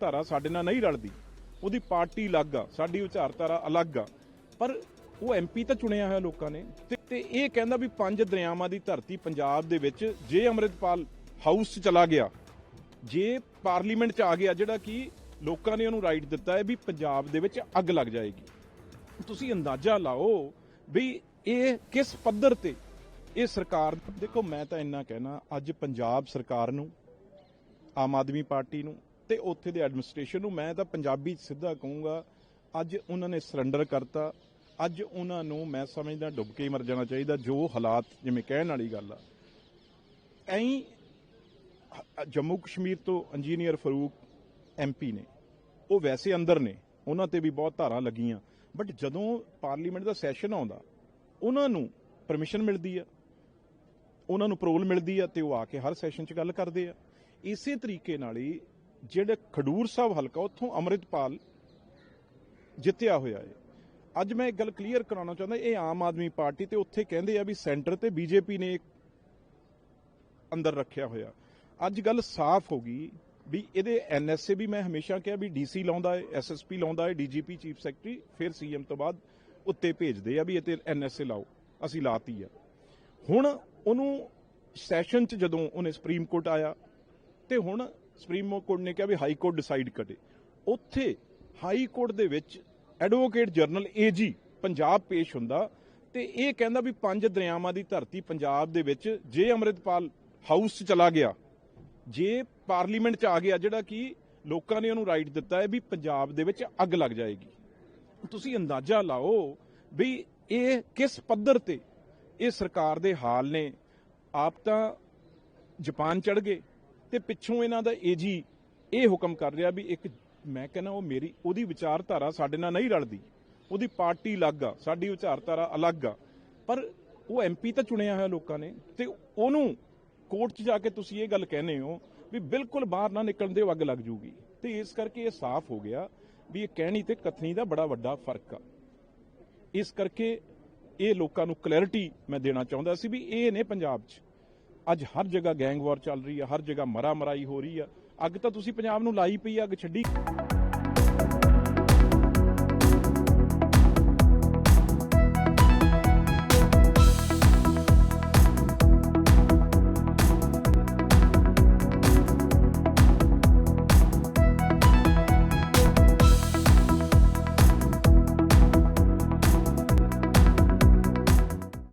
ਵਿਚਾਰਧਾਰਾ ਸਾਡੇ ਨਾਲ ਨਹੀਂ ਰਲਦੀ। ਉਹਦੀ ਪਾਰਟੀ ਅਲੱਗ ਆ, ਸਾਡੀ ਵਿਚਾਰਧਾਰਾ ਅਲੱਗ ਆ। ਪਰ ਉਹ ਐਮਪੀ ਤਾਂ ਚੁਣਿਆ ਹੋਇਆ ਲੋਕਾਂ ਨੇ। ਤੇ- ਇਹ ਕਹਿੰਦਾ ਵੀ ਪੰਜ ਦਰਿਆਵਾਂ ਦੀ ਧਰਤੀ ਪੰਜਾਬ ਦੇ ਵਿੱਚ ਜੇ ਅੰਮ੍ਰਿਤਪਾਲ ਹਾਊਸ 'ਚ ਚਲਾ ਗਿਆ, ਜੇ ਪਾਰਲੀਮੈਂਟ 'ਚ ਆ ਗਿਆ, ਜਿਹੜਾ ਕਿ ਲੋਕਾਂ ਨੇ ਉਹਨੂੰ ਰਾਈਟ ਦਿੱਤਾ ਹੈ ਵੀ ਪੰਜਾਬ ਦੇ ਵਿੱਚ ਅੱਗ ਲੱਗ ਜਾਏਗੀ। ਤੁਸੀਂ ਅੰਦਾਜ਼ਾ ਲਾਓ ਵੀ ਇਹ ਕਿਸ ਪੱਧਰ ਤੇ ਇਹ ਸਰਕਾਰ ਦੇਖੋ, ਮੈਂ ਤਾਂ ਇੰਨਾ ਕਹਿਣਾ, ਅੱਜ ਪੰਜਾਬ ਸਰਕਾਰ ਨੂੰ, ਆਮ ਆਦਮੀ ਪਾਰਟੀ ਨੂੰ ਤੇ ਉੱਥੇ ਦੇ ਐਡਮਿਨਿਸਟ੍ਰੇਸ਼ਨ ਨੂੰ ਮੈਂ ਤਾਂ ਪੰਜਾਬੀ 'ਚ ਸਿੱਧਾ ਕਹੂੰਗਾ, ਅੱਜ ਉਹਨਾਂ ਨੇ ਸਰੈਂਡਰ ਕਰਤਾ, ਅੱਜ ਉਹਨਾਂ ਨੂੰ ਮੈਂ ਸਮਝਦਾ ਡੁੱਬ ਕੇ ਹੀ ਮਰ ਜਾਣਾ ਚਾਹੀਦਾ, ਜੋ ਹਾਲਾਤ ਜਿਵੇਂ ਕਹਿਣ ਵਾਲੀ ਗੱਲ ਆ। ਐਂ ਜੰਮੂ ਕਸ਼ਮੀਰ ਤੋਂ ਇੰਜੀਨੀਅਰ ਫਰੂਕ ਐਮਪੀ ਨੇ, ਉਹ ਵੈਸੇ ਅੰਦਰ ਨੇ, ਉਹਨਾਂ ਤੇ ਵੀ ਬਹੁਤ ਧਾਰਾਂ ਲੱਗੀਆਂ ਬਟ ਜਦੋਂ ਪਾਰਲੀਮੈਂਟ ਦਾ ਸੈਸ਼ਨ ਆਉਂਦਾ, ਉਹਨਾਂ ਨੂੰ ਪਰਮਿਸ਼ਨ ਮਿਲਦੀ ਆ, ਉਹਨਾਂ ਨੂੰ ਪ੍ਰੋਲ ਮਿਲਦੀ ਆ ਤੇ ਉਹ ਆ ਕੇ ਹਰ ਸੈਸ਼ਨ 'ਚ ਗੱਲ ਕਰਦੇ ਆ। ਇਸੇ ਤਰੀਕੇ ਨਾਲ ਹੀ ਜਿਹੜੇ ਖਡੂਰ ਸਾਹਿਬ ਹਲਕਾ ਉੱਥੋਂ ਅੰਮ੍ਰਿਤਪਾਲ ਜਿੱਤਿਆ ਹੋਇਆ ਹੈ। ਅੱਜ ਮੈਂ ਇੱਕ ਗੱਲ ਕਲੀਅਰ ਕਰਾਉਣਾ ਚਾਹੁੰਦਾ, ਇਹ ਆਮ ਆਦਮੀ ਪਾਰਟੀ ਤੇ ਉੱਥੇ ਕਹਿੰਦੇ ਆ ਵੀ ਸੈਂਟਰ ਤੇ ਬੀਜੇਪੀ ਨੇ ਅੰਦਰ ਰੱਖਿਆ ਹੋਇਆ। ਅੱਜ ਗੱਲ ਸਾਫ਼ ਹੋ ਗਈ ਵੀ ਇਹਦੇ ਐਨਐਸਏ ਵੀ ਮੈਂ ਹਮੇਸ਼ਾ ਕਿਹਾ ਵੀ ਡੀਸੀ ਲਾਉਂਦਾ ਹੈ ਐਸਐਸਪੀ ਲਾਉਂਦਾ ਹੈ ਡੀਜੀਪੀ ਚੀਫ ਸੈਕਟਰੀ ਫਿਰ ਸੀਐਮ ਤੋਂ ਬਾਅਦ ਉੱਤੇ ਭੇਜਦੇ ਆ ਵੀ ਇਹ ਤੇ ਐਨਐਸਏ ਲਾਓ, ਅਸੀਂ ਲਾਤੀ ਆ। ਹੁਣ ਉਹਨੂੰ ਸੈਸ਼ਨ 'ਚ ਜਦੋਂ ਉਹਨੇ ਸੁਪਰੀਮ ਕੋਰਟ ਆਇਆ ਤੇ ਹੁਣ ਸੁਪਰੀਮ ਕੋਰਟ ਨੇ ਕਿਹਾ ਵੀ ਹਾਈ ਕੋਰਟ ਡਿਸਾਈਡ ਕਰੇ। ਉੱਥੇ ਹਾਈ ਕੋਰਟ ਦੇ ਵਿੱਚ ਐਡਵੋਕੇਟ ਜਨਰਲ ਏਜੀ ਪੰਜਾਬ ਪੇਸ਼ ਹੁੰਦਾ ਤੇ ਇਹ ਕਹਿੰਦਾ ਵੀ ਪੰਜ ਦਰਿਆਵਾਂ ਦੀ ਧਰਤੀ ਪੰਜਾਬ ਦੇ ਵਿੱਚ ਜੇ ਅੰਮ੍ਰਿਤਪਾਲ ਹਾਊਸ 'ਚ ਚਲਾ ਗਿਆ, ਜੇ ਪਾਰਲੀਮੈਂਟ 'ਚ ਆ ਗਿਆ ਜਿਹੜਾ ਕਿ ਲੋਕਾਂ ਨੇ ਉਹਨੂੰ ਰਾਈਟ ਦਿੱਤਾ ਹੈ ਵੀ ਪੰਜਾਬ ਦੇ ਵਿੱਚ ਅੱਗ ਲੱਗ ਜਾਏਗੀ। ਤੁਸੀਂ ਅੰਦਾਜ਼ਾ ਲਾਓ ਵੀ ਇਹ ਕਿਸ ਪੱਧਰ ਤੇ ਇਹ ਸਰਕਾਰ ਦੇ ਹਾਲ ਨੇ? ਆਪ ਤਾਂ ਜਾਪਾਨ ਚੜ ਗਏ। ਤੇ ਪਿੱਛੋਂ ਇਹਨਾਂ ਦਾ ਏਜੀ ਇਹ ਹੁਕਮ ਕਰ ਰਿਹਾ ਵੀ ਇੱਕ ਮੈਂ ਕਹਿੰਦਾ ਉਹ ਮੇਰੀ, ਉਹਦੀ ਵਿਚਾਰਧਾਰਾ ਸਾਡੇ ਨਾਲ ਨਹੀਂ ਰਲਦੀ। ਉਹਦੀ ਪਾਰਟੀ ਅਲੱਗ ਆ, ਸਾਡੀ ਵਿਚਾਰਧਾਰਾ ਅਲੱਗ ਆ। ਪਰ ਉਹ ਐਮਪੀ ਤਾਂ ਚੁਣਿਆ ਹੋਇਆ ਲੋਕਾਂ ਨੇ ਤੇ ਉਹਨੂੰ ਕੋਰਟ 'ਚ ਜਾ ਕੇ ਤੁਸੀਂ ਇਹ ਗੱਲ ਕਹਿੰਦੇ ਹੋ ਵੀ ਬਿਲਕੁਲ ਬਾਹਰ ਨਾ ਨਿਕਲਣ ਦੇ ਅੱਗ ਲੱਗ ਜੂਗੀ। ਤੇ ਇਸ ਕਰਕੇ ਇਹ ਸਾਫ਼ ਹੋ ਗਿਆ ਵੀ ਇਹ ਕਹਿਣੀ ਤੇ ਕਥਨੀ ਦਾ ਬੜਾ ਵੱਡਾ ਫ਼ਰਕ ਆ। ਇਸ ਕਰਕੇ ਇਹ ਲੋਕਾਂ ਨੂੰ ਕਲੈਰਿਟੀ ਮੈਂ ਦੇਣਾ ਚਾਹੁੰਦਾ ਸੀ ਵੀ ਇਹ ਨੇ ਪੰਜਾਬ 'ਚ ਅੱਜ ਹਰ ਜਗ੍ਹਾ ਗੈਂਗ ਵਾਰ ਚੱਲ ਰਹੀ ਹੈ ਹਰ ਜਗ੍ਹਾ ਮਰਾ ਮਰਾਈ ਹੋ ਰਹੀ ਆ। ਅੱਗ ਤਾਂ ਤੁਸੀਂ ਪੰਜਾਬ ਨੂੰ ਲਾਈ ਪਈ ਆ, ਅੱਗ ਛੱਡੀ।